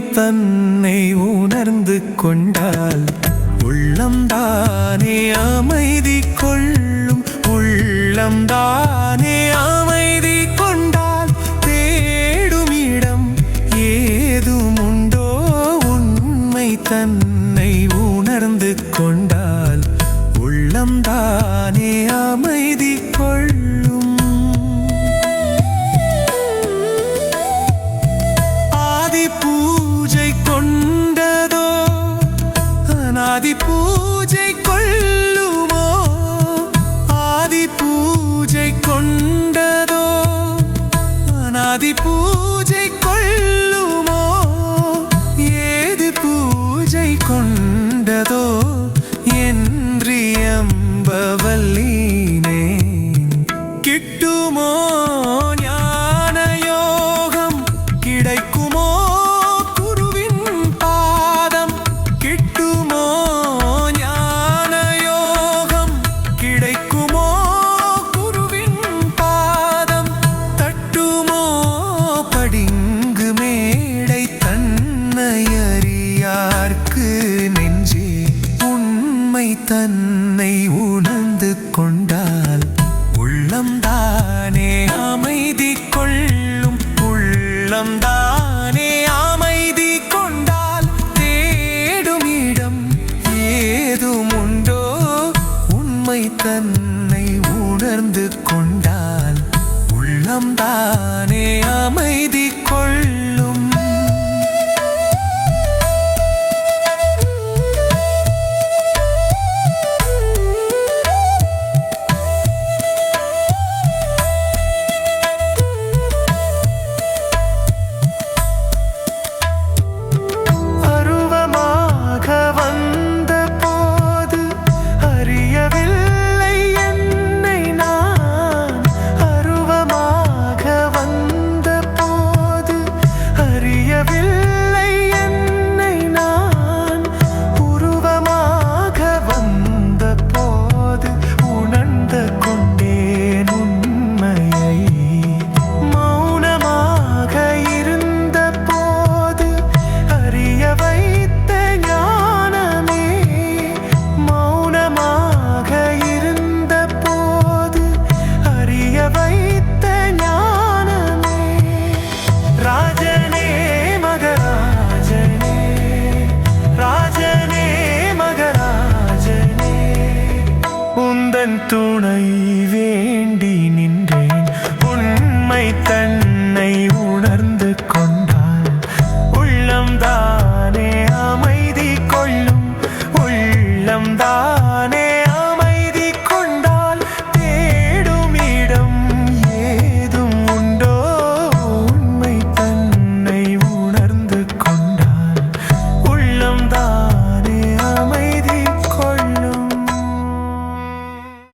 தன்னை உணர்ந்து கொண்டால் உள்ளம்தானே அமைதி கொள்ளும் உள்ளம்தானே அமைதி கொண்டால் தேடும் இடம் ஏதும் உண்டோ? உண்மை தன்னை உணர்ந்து கொண்டால் ஆதி பூஜை கொள்ளுமோ? ஆதி பூஜை கொண்டதோ? அநாதி பூஜை உணர்ந்து கொண்டால் உள்ளம்தானே அமைதி கொள்ளும். உள்ளம்தானே அமைதி கொண்டால் தேடும் இடம் ஏதும் உண்டோ? உண்மை தன்னை உணர்ந்து கொண்டால் உள்ளம்தான் துணை.